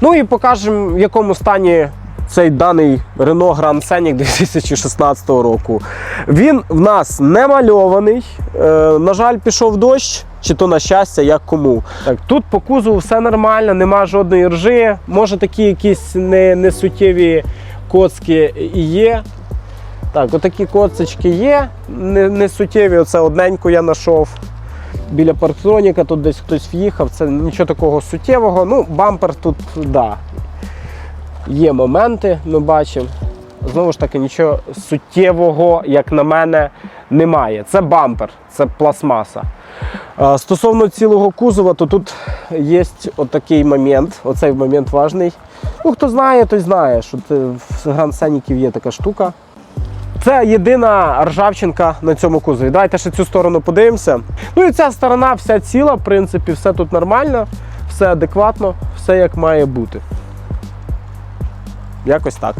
Ну і покажемо, в якому стані цей даний Renault Grand Scenic 2016 року. Він в нас не мальований. Е, на жаль, пішов дощ, чи то на щастя, як кому. Так, тут по кузову все нормально, нема жодної ржи. Може такі якісь не, несуттєві коцки і є. Так, отакі коцочки є, не, не суттєві. Оце одненьку я знайшов. Біля парктроніка тут десь хтось в'їхав, це нічого такого суттєвого. Ну, бампер тут, да. Є моменти, ми бачимо. Знову ж таки, нічого суттєвого, як на мене, немає. Це бампер, це пластмаса. Стосовно цілого кузова, то тут є отакий момент. Оцей момент важний. Ну, хто знає, той знає, що в Гранд Сеніків є така штука. Це єдина ржавчинка на цьому кузові. Давайте ще цю сторону подивимося. Ну і ця сторона вся ціла, в принципі, все тут нормально, все адекватно, все як має бути. Якось так.